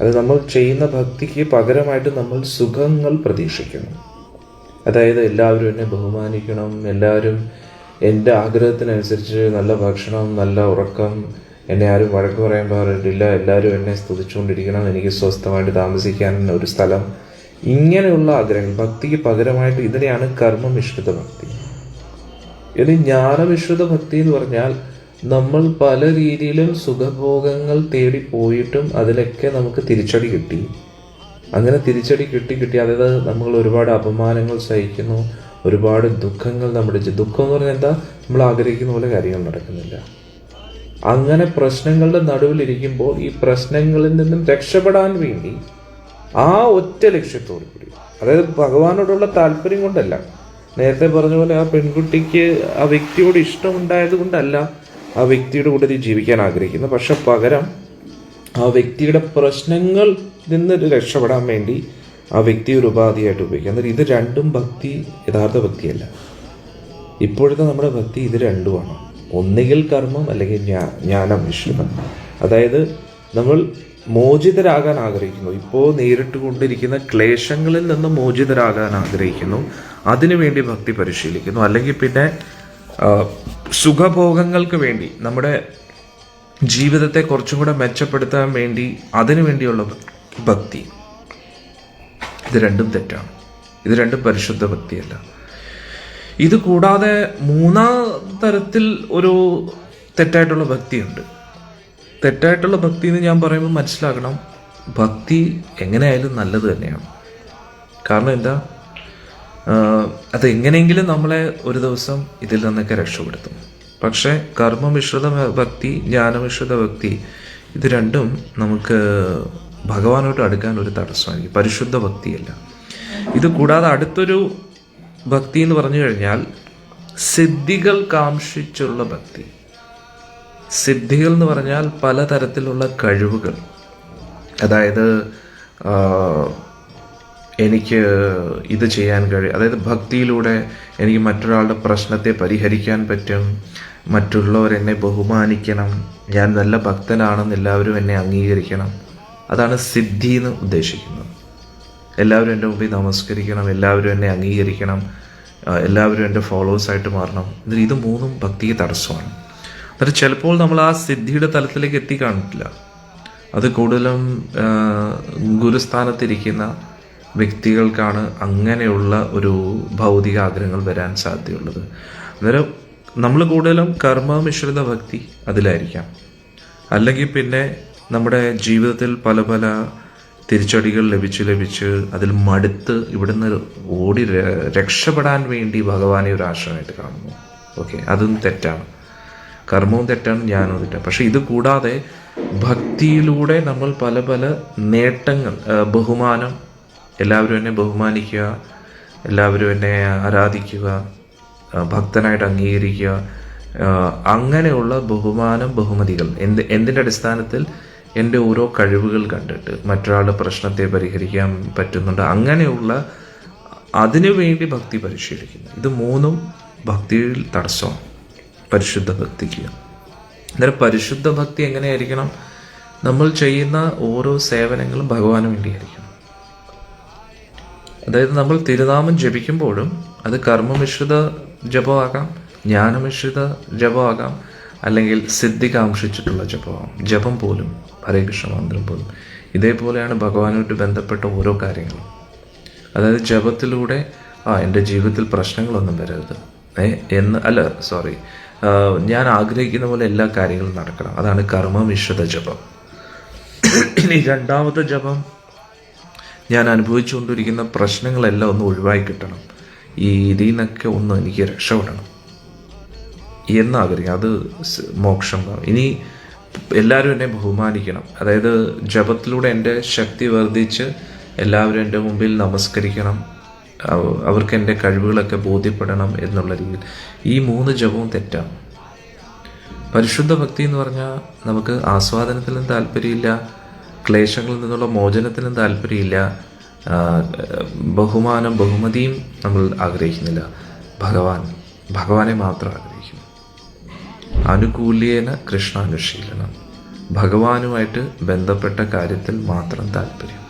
അത് നമ്മൾ ചെയ്യുന്ന ഭക്തിക്ക് പകരമായിട്ട് നമ്മൾ സുഖങ്ങൾ പ്രതീക്ഷിക്കുന്നു. അതായത് എല്ലാവരും എന്നെ ബഹുമാനിക്കണം എല്ലാവരും എന്റെ ആഗ്രഹത്തിനനുസരിച്ച് നല്ല ഭക്ഷണം നല്ല ഉറക്കം എന്നെ ആരും വഴക്ക് പറയാൻ പാടില്ല എല്ലാവരും എന്നെ സ്തുതിച്ചുകൊണ്ടിരിക്കണം എനിക്ക് സ്വസ്ഥമായിട്ട് താമസിക്കാൻ ഒരു സ്ഥലം. ഇങ്ങനെയുള്ള ആഗ്രഹങ്ങൾ ഭക്തിക്ക് പകരമായിട്ട് ഇതിനെയാണ് കർമ്മമിശ്രിത ഭക്തി. ഇനി ജ്ഞാനമിശ്രിത ഭക്തി എന്ന് പറഞ്ഞാൽ നമ്മൾ പല രീതിയിലും സുഖഭോഗങ്ങൾ തേടി പോയിട്ടും അതിലൊക്കെ നമുക്ക് തിരിച്ചടി കിട്ടി. അങ്ങനെ തിരിച്ചടി കിട്ടി കിട്ടി. അതായത് നമ്മൾ ഒരുപാട് അപമാനങ്ങൾ സഹിക്കുന്നു ഒരുപാട് ദുഃഖങ്ങൾ നമ്മുടെ ദുഃഖം എന്ന് പറഞ്ഞാൽ എന്താ? നമ്മൾ ആഗ്രഹിക്കുന്ന പോലെ കാര്യങ്ങൾ നടക്കുന്നില്ല. അങ്ങനെ പ്രശ്നങ്ങളുടെ നടുവിലിരിക്കുമ്പോൾ ഈ പ്രശ്നങ്ങളിൽ നിന്നും രക്ഷപ്പെടാൻ വേണ്ടി ആ ഒറ്റ ലക്ഷ്യത്തോടു കൂടി അതായത് ഭഗവാനോടുള്ള താല്പര്യം കൊണ്ടല്ല. നേരത്തെ പറഞ്ഞ പോലെ ആ പെൺകുട്ടിക്ക് ആ വ്യക്തിയോട് ഇഷ്ടമുണ്ടായത് കൊണ്ടല്ല. ആ വ്യക്തിയുടെ കൂടെ ജീവിക്കാൻ ആഗ്രഹിക്കുന്നു. പക്ഷെ പകരം ആ വ്യക്തിയുടെ പ്രശ്നങ്ങൾ നിന്ന് രക്ഷപ്പെടാൻ വേണ്ടി ആ വ്യക്തി ഒരു ഉപാധിയായിട്ട് ഉപയോഗിക്കുക എന്നാൽ ഇത് രണ്ടും ഭക്തി യഥാർത്ഥ ഭക്തിയല്ല. ഇപ്പോഴത്തെ നമ്മുടെ ഭക്തി ഇത് രണ്ടുമാണ്. ഒന്നുകിൽ കർമ്മം അല്ലെങ്കിൽ ജ്ഞാനം മിശ്രിതം. അതായത് നമ്മൾ മോചിതരാകാൻ ആഗ്രഹിക്കുന്നു. ഇപ്പോൾ നേരിട്ട് കൊണ്ടിരിക്കുന്ന ക്ലേശങ്ങളിൽ നിന്ന് മോചിതരാകാൻ ആഗ്രഹിക്കുന്നു. അതിനുവേണ്ടി ഭക്തി പരിശീലിക്കുന്നു. അല്ലെങ്കിൽ പിന്നെ സുഖഭോഗങ്ങൾക്ക് വേണ്ടി നമ്മുടെ ജീവിതത്തെ കുറച്ചും കൂടെ മെച്ചപ്പെടുത്താൻ വേണ്ടി അതിനു വേണ്ടിയുള്ള ഭക്തി. ഇത് രണ്ടും തെറ്റാണ്. ഇത് രണ്ടും പരിശുദ്ധ ഭക്തിയല്ല. ഇത് കൂടാതെ മൂന്നാം തരത്തിൽ ഒരു തെറ്റായിട്ടുള്ള ഭക്തിയുണ്ട്. തെറ്റായിട്ടുള്ള ഭക്തി എന്ന് ഞാൻ പറയുമ്പോൾ മനസ്സിലാക്കണം ഭക്തി എങ്ങനെയായാലും നല്ലത് തന്നെയാണ്. കാരണം എന്താ? അത് എങ്ങനെയെങ്കിലും നമ്മളെ ഒരു ദിവസം ഇതിൽ നിന്നൊക്കെ രക്ഷപ്പെടുത്തും. പക്ഷേ കർമ്മമിശ്രിത ഭക്തി ജ്ഞാനമിശ്രിത ഭക്തി ഇത് രണ്ടും നമുക്ക് ഭഗവാനോട്ട് അടുക്കാൻ ഒരു തടസ്സമായിരിക്കും. പരിശുദ്ധ ഭക്തിയല്ല. ഇത് കൂടാതെ അടുത്തൊരു ഭക്തി എന്ന് പറഞ്ഞു കഴിഞ്ഞാൽ സിദ്ധികൾ കാംക്ഷിച്ചുള്ള ഭക്തി. സിദ്ധികൾ എന്ന് പറഞ്ഞാൽ പലതരത്തിലുള്ള കഴിവുകൾ. അതായത് എനിക്ക് ഇത് ചെയ്യാൻ കഴിയും അതായത് ഭക്തിയിലൂടെ എനിക്ക് മറ്റൊരാളുടെ പ്രശ്നത്തെ പരിഹരിക്കാൻ പറ്റും. മറ്റുള്ളവർ എന്നെ ബഹുമാനിക്കണം. ഞാൻ നല്ല ഭക്തനാണെന്ന് എല്ലാവരും എന്നെ അംഗീകരിക്കണം. അതാണ് സിദ്ധി എന്ന് ഉദ്ദേശിക്കുന്നത്. എല്ലാവരും എന്റെ മുമ്പിൽ നമസ്കരിക്കണം. എല്ലാവരും എന്നെ അംഗീകരിക്കണം. എല്ലാവരും എന്റെ ഫോളോവേഴ്സായിട്ട് മാറണം. എന്നിട്ട് ഇത് മൂന്നും ഭക്തിക്ക് തടസ്സമാണ്. എന്നിട്ട് ചിലപ്പോൾ നമ്മൾ ആ സിദ്ധിയുടെ തലത്തിലേക്ക് എത്തി എത്തിക്കാണിട്ടില്ല അത് കൂടുതലും ഗുരുസ്ഥാനത്തിരിക്കുന്ന വ്യക്തികൾക്കാണ് അങ്ങനെയുള്ള ഒരു ഭൗതിക ആഗ്രഹങ്ങൾ വരാൻ സാധ്യതയുള്ളത്. അന്നേരം നമ്മൾ കൂടുതലും കർമ്മമിശ്രിത ഭക്തി അതിലായിരിക്കാം. അല്ലെങ്കിൽ പിന്നെ നമ്മുടെ ജീവിതത്തിൽ പല പല തിരിച്ചടികൾ ലഭിച്ച് ലഭിച്ച് അതിൽ മടുത്ത് ഇവിടുന്ന് ഓടി രക്ഷപ്പെടാൻ വേണ്ടി ഭഗവാനെ ഒരു ആശ്രയമായിട്ട് കാണുന്നു. ഓക്കെ അതും തെറ്റാണ്. കർമ്മവും തെറ്റാണ് ജ്ഞാനവും തെറ്റാണ്. പക്ഷെ ഇത് കൂടാതെ ഭക്തിയിലൂടെ നമ്മൾ പല പല നേട്ടങ്ങൾ ബഹുമാനം എല്ലാവരും എന്നെ ബഹുമാനിക്കുക എല്ലാവരും എന്നെ ആരാധിക്കുക ഭക്തനായിട്ട് അംഗീകരിക്കുക അങ്ങനെയുള്ള ബഹുമാനം ബഹുമതികൾ. എന്ത് എന്തിന്റെ അടിസ്ഥാനത്തിൽ? എന്റെ ഓരോ കഴിവുകൾ കണ്ടിട്ട് മറ്റൊരാളുടെ പ്രശ്നത്തെ പരിഹരിക്കാൻ പറ്റുന്നുണ്ട്. അങ്ങനെയുള്ള അതിനു വേണ്ടി ഭക്തി പരിശീലിക്കുന്നു. ഇത് മൂന്നും ഭക്തിയിൽ തടസ്സമാണ്. പരിശുദ്ധ ഭക്തിക്ക്. അന്നേരം പരിശുദ്ധ ഭക്തി എങ്ങനെയായിരിക്കണം? നമ്മൾ ചെയ്യുന്ന ഓരോ സേവനങ്ങളും ഭഗവാന് വേണ്ടിയായിരിക്കണം. അതായത് നമ്മൾ തിരുനാമം ജപിക്കുമ്പോഴും അത് കർമ്മമിശ്രിത ജപമാകാം ജ്ഞാനമിശ്രിത ജപമാകാം അല്ലെങ്കിൽ സിദ്ധികാംക്ഷിച്ചിട്ടുള്ള ജപമാകാം. ജപം പോലും ഹരേ കൃഷ്ണ മന്ത്രം പോലും. ഇതേപോലെയാണ് ഭഗവാനുമായിട്ട് ബന്ധപ്പെട്ട ഓരോ കാര്യങ്ങളും. അതായത് ജപത്തിലൂടെ ആ എന്റെ ജീവിതത്തിൽ പ്രശ്നങ്ങളൊന്നും വരരുത്. ഏ എന്ന് അല്ല സോറി ഞാൻ ആഗ്രഹിക്കുന്ന പോലെ എല്ലാ കാര്യങ്ങളും നടക്കണം. അതാണ് കർമ്മമിശ്രിത ജപം. ഇനി രണ്ടാമത്തെ ജപം ഞാൻ അനുഭവിച്ചുകൊണ്ടിരിക്കുന്ന പ്രശ്നങ്ങളെല്ലാം ഒന്ന് ഒഴിവായി കിട്ടണം. ഈ ഇതിൽ നിന്നൊക്കെ ഒന്ന് എനിക്ക് രക്ഷപ്പെടണം. എന്നാഗ്രഹിക്കും. അത് മോക്ഷം ഇനി എല്ലാവരും എന്നെ ബഹുമാനിക്കണം. അതായത് ജപത്തിലൂടെ എന്റെ ശക്തി വർദ്ധിച്ച് എല്ലാവരും എന്റെ മുമ്പിൽ നമസ്കരിക്കണം. അവർക്ക് എന്റെ കഴിവുകളൊക്കെ ബോധ്യപ്പെടണം എന്നുള്ള രീതിയിൽ. ഈ മൂന്ന് ജപവും തെറ്റാണ്. പരിശുദ്ധ ഭക്തി എന്ന് പറഞ്ഞാൽ നമുക്ക് ആസ്വാദനത്തിലും താല്പര്യമില്ല. ക്ലേശങ്ങളിൽ നിന്നുള്ള മോചനത്തിനും താല്പര്യമില്ല. ബഹുമാനം ബഹുമതിയും നമ്മൾ ആഗ്രഹിക്കുന്നില്ല. ഭഗവാൻ ഭഗവാനെ മാത്രം ആഗ്രഹിക്കുന്നു. അനുകൂല്യേന കൃഷ്ണാനുശീലനം. ഭഗവാനുമായിട്ട് ബന്ധപ്പെട്ട കാര്യത്തിൽ മാത്രം താല്പര്യം.